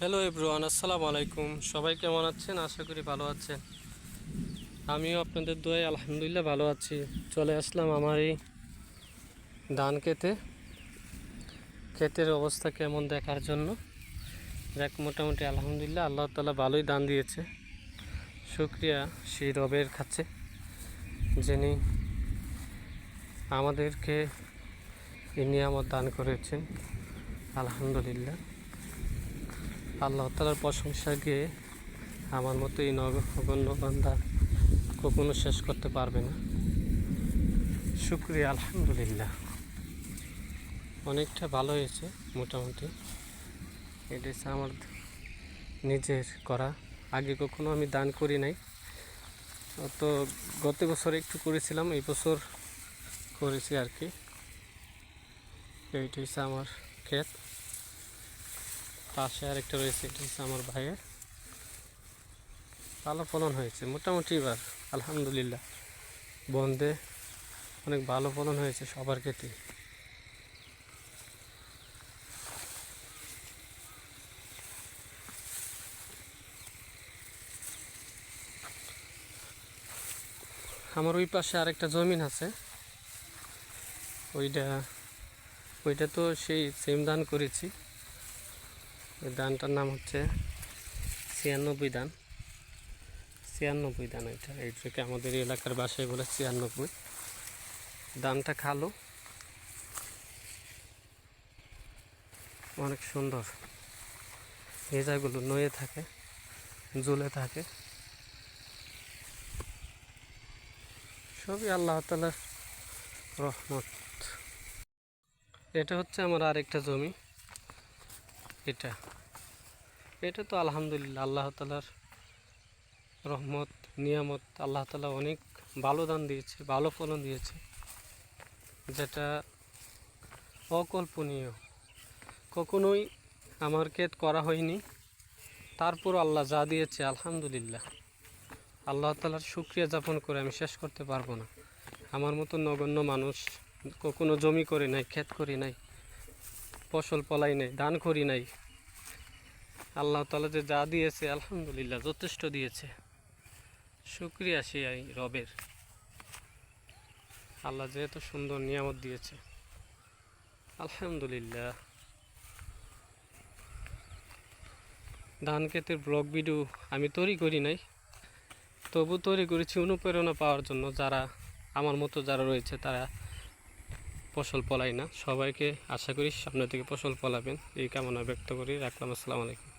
Hello everyone আসসালামু আলাইকুম। সবাই কেমন আছেন? আশা করি ভালো আছেন। আমিও আপনাদের দোয়ায় আলহামদুলিল্লাহ ভালো আছি। চলে আসলাম আমার এই ধান খেতে ক্ষেতের অবস্থা কেমন দেখার জন্য? দেখ, মোটামুটি আলহামদুলিল্লাহ আল্লাহ তালা ভালোই দান দিয়েছে। শুক্রিয়া সেই রবের কাছে, যিনি আমাদেরকে এই নিয়ামত দান করেছেন। আলহামদুলিল্লাহ। আল্লাহ তালার প্রশংসা গিয়ে আমার মতো এই নগণ্য বান্দা কখনো শেষ করতে পারবে না। শুক্রিয়া, আলহামদুলিল্লাহ। অনেকটা ভালো হয়েছে, মোটামুটি। এটা হচ্ছে আমার নিজের করা। আগে কখনো আমি দান করি নাই। তো গত বছর একটু করেছিলাম, এই বছর করেছি আর কি। এইটা হচ্ছে আমার ক্ষেত। পাশে আরেকটা রয়েছে, এটা হচ্ছে আমার ভাইয়ের। ভালো ফলন হয়েছে, মোটামুটি এবার, আলহামদুলিল্লাহ। বন্ধে অনেক ভালো ফলন হয়েছে সবার ক্ষেত্রে আমার ওই পাশে আরেকটা জমিন আছে। ওইটা ওইটা তো সেই সেম ধান করেছি। ওই ধানটার নাম হচ্ছে ছিয়ানব্বই ধান। ছিয়ানব্বই ধান এটা। এইটাকে আমাদের এলাকার বাসায় বলে ছিয়ানব্বই। ধানটা খালো অনেক সুন্দর। ভেজাগুলো নয়ে থাকে ঝুলে থাকে। সবই আল্লাহ তালার রহমত। এটা হচ্ছে আমার আরেকটা জমি। এটা। এটা তো আলহামদুলিল্লাহ, আল্লাহ তালার রহমত, নিয়ামত, আল্লাহ তালা অনেক ভালো দান দিয়েছে, ভালো ফলন দিয়েছে, যেটা অকল্পনীয়। কখনোই আমার ক্ষেত করা হয়নি তারপর আল্লাহ যা দিয়েছে, আলহামদুলিল্লাহ। আল্লাহ তালার শুক্রিয়া যাপন করে আমি শেষ করতে পারব না। আমার মতো নগণ্য মানুষ কখনো জমি করি নাই, ক্ষেত করি নাই। ফসল ফলাই নাই, ধান করি নাই। আল্লাহ তালা যে যা দিয়েছে, আলহামদুলিল্লাহ, যথেষ্ট দিয়েছে। শুক্রিয়া সে রবের। আল্লাহ যে এত সুন্দর নিয়ামত দিয়েছে। আলহামদুলিল্লাহ। ধান ক্ষেতের ব্লগ ভিডিও আমি তৈরি করি নাই। তবু তৈরি করেছি অনুপ্রেরণা পাওয়ার জন্য যারা, আমার মতো যারা রয়েছে, তারা ফসল পলাই না। সবাইকে আশা করি সামনে থেকে ফসল ফলাবেন এই কামনা ব্যক্ত করি। রাখলাম। আসসালামু আলাইকুম।